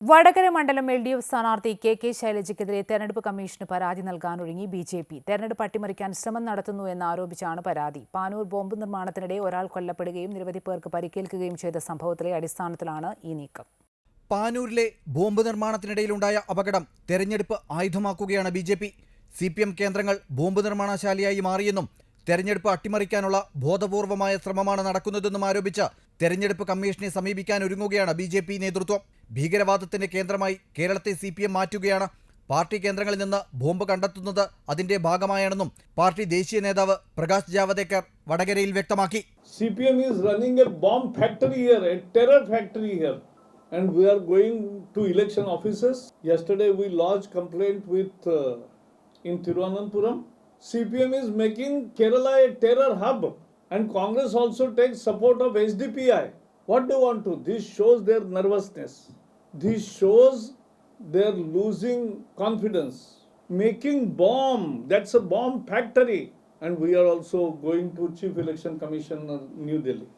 വടകര മണ്ഡലം L D F സ്ഥാനാർത്ഥി K K ശൈലജയ്ക്കെതിരെ തെരഞ്ഞെടുപ്പ് കമ്മീഷന് പരാതി നൽകാനൊരുങ്ങി ബി ജെ പി. തെരഞ്ഞെടുപ്പ് അട്ടിമറിക്കാൻ ശ്രമം നടത്തുന്നു എന്നാരോപിച്ചാണ് പരാതി. പാനൂർ ബോംബ് നിർമ്മാണത്തിനിടെ ഒരാൾ കൊല്ലപ്പെടുകയും നിരവധി പേർക്ക് പരിക്കേൽക്കുകയും ചെയ്ത സംഭവത്തിലെ അടിസ്ഥാനത്തിലാണ് ഈ നീക്കം. പാനൂരിലെ ബോംബ് നിർമ്മാണത്തിനിടയിലുണ്ടായ അപകടം തെരഞ്ഞെടുപ്പ് ആയുധമാക്കുകയാണ് B J P. C P M കേന്ദ്രങ്ങൾ ബോംബ് നിർമ്മാണശാലയായി മാറിയെന്നും തെരഞ്ഞെടുപ്പ് അട്ടിമറിക്കാനുള്ള ബോധപൂർവമായ ശ്രമമാണ് നടക്കുന്നതെന്നും ആരോപിച്ച് തെരഞ്ഞെടുപ്പ് കമ്മീഷനെ സമീപിക്കാൻ ഒരുങ്ങുകയാണ് ബി ജെ പി നേതൃത്വം ഭീകരവാദത്തിന്റെ കേന്ദ്രമായി കേരളത്തെ സി പി എം മാറ്റുകയാണ് പാർട്ടി കേന്ദ്രങ്ങളിൽ നിന്ന് ബോംബ് കണ്ടെത്തുന്നത് അതിന്റെ ഭാഗമായാണെന്നും പാർട്ടി ദേശീയ നേതാവ് പ്രകാശ് ജാവദേക്കർ വടകരയിൽ വ്യക്തമാക്കി CPM is running a bomb factory here a terror factory here. And we are going to election offices. Yesterday we lodged complaint with uh. CPM is making Kerala a terror hub. And Congress also takes support of SDPI. What do you want to? This shows their nervousness. This shows they're losing confidence. Making bomb, that's a bomb factory. And we are also going to Chief Election Commissioner New Delhi.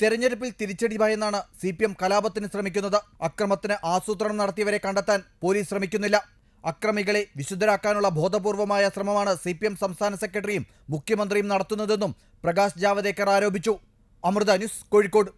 തെരഞ്ഞെടുപ്പിൽ തിരിച്ചടി ഭയന്നാണ് C P M കലാപത്തിന് ശ്രമിക്കുന്നത് അക്രമത്തിന് ആസൂത്രണം നടത്തിയവരെ കണ്ടെത്താൻ police ശ്രമിക്കുന്നില്ല അക്രമികളെ വിശുദ്ധരാക്കാനുള്ള ബോധപൂർവമായ ശ്രമമാണ് സി പി എം സംസ്ഥാന സെക്രട്ടറിയും മുഖ്യമന്ത്രിയും നടത്തുന്നതെന്നും പ്രകാശ് ജാവദേക്കർ ആരോപിച്ചു. അമൃത ന്യൂസ് കോഴിക്കോട്.